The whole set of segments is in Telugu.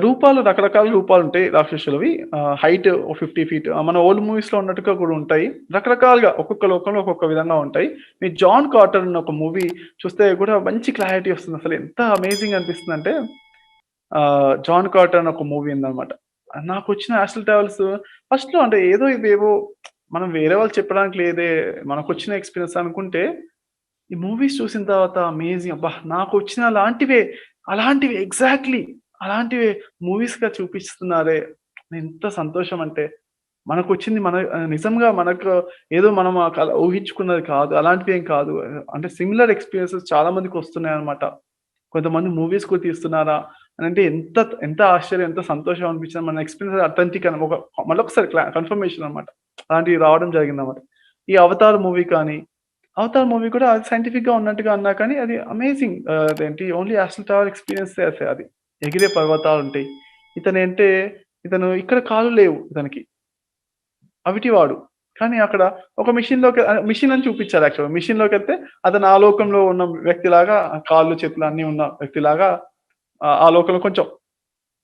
రూపాలు రకరకాల రూపాలు ఉంటాయి రాక్షసులవి. హైట్ ఫిఫ్టీ ఫీట్ మన ఓల్డ్ మూవీస్‌లో ఉన్నట్టుగా కూడా ఉంటాయి. రకరకాలుగా ఒక్కొక్క లోకంలో ఒక్కొక్క విధంగా ఉంటాయి. మీ 'జాన్ కార్టర్' అన్న ఒక మూవీ చూస్తే కూడా మంచి క్లారిటీ వస్తుంది. అసలు ఎంత అమేజింగ్ అనిపిస్తుంది అంటే 'జాన్ కార్టర్' అని ఒక మూవీ ఉందన్నమాట. నాకు వచ్చిన యాస్టల్ ట్రావెల్స్ ఫస్ట్‌లో అంటే ఏదో ఇవేవో మనం వేరే వాళ్ళు చెప్పడానికి లేదే మనకు వచ్చిన ఎక్స్‌పీరియన్స్ అనుకుంటే, ఈ మూవీస్ చూసిన తర్వాత అమేజింగ్ అబ్బా! నాకు వచ్చిన అలాంటివే, అలాంటివి ఎగ్జాక్ట్‌లీ అలాంటివే మూవీస్‌గా చూపిస్తున్నారే! ఎంత సంతోషం అంటే, మనకు వచ్చింది మన నిజంగా మనకు ఏదో మనం ఊహించుకున్నది కాదు. అలాంటివి ఏం కాదు. అంటే సిమిలర్ ఎక్స్‌పీరియన్సెస్ చాలా మందికి వస్తున్నాయి అనమాట కొంతమంది మూవీస్ కూడా తీస్తున్నారా అని అంటే ఎంత ఎంత ఆశ్చర్యం, ఎంత సంతోషం అనిపించింది. మన ఎక్స్‌పీరియన్స్ అథెంటిక్ అని ఒక మళ్ళొకసారి క్లా కన్ఫర్మేషన్ అన్నమాట. అలాంటివి రావడం జరిగింది అనమాట ఈ 'అవతార్' మూవీ కానీ, 'అవతార్' మూవీ కూడా అది సైంటిఫిక్‌గా ఉన్నట్టుగా అన్నా కానీ అది అమేజింగ్ అదేంటి ఓన్లీ యాస్ట్రల్ ట్రావెల్ ఎక్స్పీరియన్స్ అది. ఎగిరే పర్వతాలు ఉంటాయి ఇతను ఇక్కడ కాళ్ళు లేవు ఇతనికి. అవిటివాడు. కానీ అక్కడ ఒక మిషన్ ఆహ్, మెషిన్ అని చూపించారు యాక్చువల్‌గా. వెళ్తే అతను ఆ లోకంలో ఉన్న వ్యక్తిలాగా కాళ్ళు, చేతులు అన్నీ ఉన్న వ్యక్తిలాగా ఆ లోకంలో కొంచెం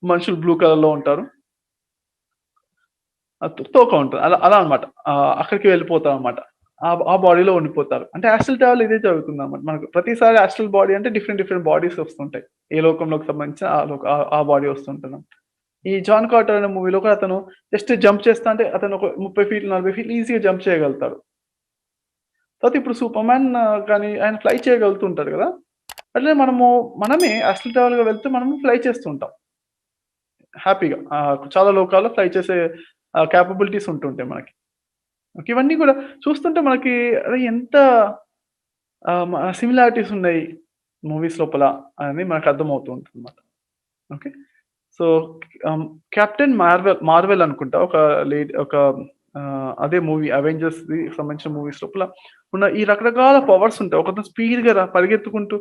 మనుషులు బ్లూ కలర్‌లో ఉంటారు. తోక ఉంటుంది అలా అలా అనమాట అక్కడికి వెళ్ళిపోతామన్నమాట. అనమాట ఆ బాడీలో ఉండిపోతారు. అంటే యాస్ట్రల్ ట్రావెల్ ఇదే జరుగుతుందన్నమాట. మనకు ప్రతిసారి యాస్ట్రల్ బాడీ అంటే డిఫరెంట్ డిఫరెంట్ బాడీస్ వస్తుంటాయి. ఏ లోకంలోకి సంబంధించిన ఆ లోక ఆ బాడీ వస్తుంటది. ఈ 'జాన్ కార్టర్' అనే మూవీలో కూడా అతను జస్ట్ జంప్ చేస్తా అంటే అతను ఒక 30 ఫీట్లు, 40 ఫీట్లు ఈజీగా జంప్ చేయగలుగుతాడు. తర్వాత ఇప్పుడు సూపర్ మ్యాన్ కానీ ఆయన ఫ్లై చేయగలుగుతుంటాడు కదా అట్లే మనము మనమే యాస్ట్రల్ ట్రావెల్‌గా వెళ్తే మనము ఫ్లై చేస్తుంటాం. హ్యాపీగా. చాలా లోకాల్లో ఫ్లై చేసే క్యాపబిలిటీస్ కేపబిలిటీస్ ఉంటుంటాయి మనకి. ఓకే. ఇవన్నీ కూడా చూస్తుంటే మనకి అరే! ఎంత సిమిలారిటీస్ ఉన్నాయి మూవీస్ లోపల అనేది మనకు అర్థమవుతూ ఉంటుందన్నమాట. Okay. So, 'Captain Marvel' 'Marvel' అనుకుంటా ఒక లేడీ ఒక అదే మూవీ 'అవెంజర్స్‌ది' సంబంధించిన మూవీస్ లోపల ఉన్న ఈ రకరకాల పవర్స్ ఉంటాయి. ఒకతను స్పీడ్‌గా పరిగెత్తుకుంటూ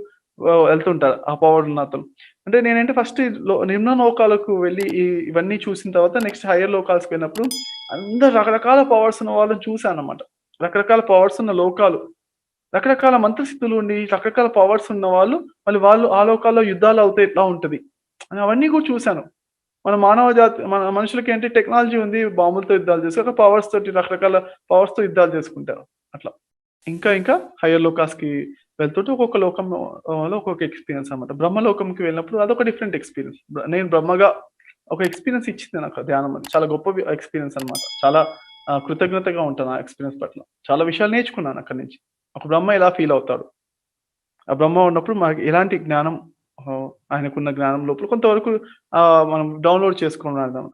వెళ్తుంటారు ఆ పవర్ ఉన్నతను. అంటే నేనంటే ఫస్ట్లో నిమ్న లోకాలకు వెళ్ళి ఇవన్నీ చూసిన తర్వాత నెక్స్ట్ హైయర్ లోకాల్స్‌కి వెళ్ళినప్పుడు అందరు రకరకాల పవర్స్ ఉన్న వాళ్ళని చూసానన్నమాట. రకరకాల పవర్స్ ఉన్న లోకాలు. రకరకాల మంత్రసిద్ధులు ఉండి, రకరకాల పవర్స్ ఉన్న వాళ్ళు మళ్ళీ వాళ్ళు ఆ లోకాల్లో యుద్ధాలు అవుతాయి ఇట్లా ఉంటుంది ఉంటది? అవన్నీ కూడా చూశాను మన మానవ జాతి మన మనుషులకి ఏంటి టెక్నాలజీ ఉంది. బాంబులతో యుద్ధాలు చేస్తారు. పవర్స్ తోటి రకరకాల పవర్స్తో యుద్ధాలు చేసుకుంటారు. అట్లా. ఇంకా ఇంకా హైయర్ లోకాస్‌కి వెళ్తుంటే ఒక్కొక్క లోకంలో ఒక్కొక్క ఎక్స్‌పీరియన్స్ అన్నమాట. బ్రహ్మలోకంకి వెళ్ళినప్పుడు అదొక డిఫరెంట్ ఎక్స్‌పీరియన్స్. నేను బ్రహ్మగా ఒక ఎక్స్‌పీరియన్స్ ఇచ్చింది నాకు ధ్యానం అది. చాలా గొప్ప ఎక్స్‌పీరియన్స్ అన్నమాట. చాలా కృతజ్ఞతగా ఉంటాను ఆ ఎక్స్‌పీరియన్స్ పట్ల. చాలా విషయాలు నేర్చుకున్నాను అక్కడి నుంచి. ఒక బ్రహ్మ ఎలా ఫీల్ అవుతాడు? ఆ బ్రహ్మ ఉన్నప్పుడు మనకి ఎలాంటి జ్ఞానం ఆయనకున్న జ్ఞానం లోపల కొంతవరకు మనం డౌన్‌లోడ్ చేసుకున్నాం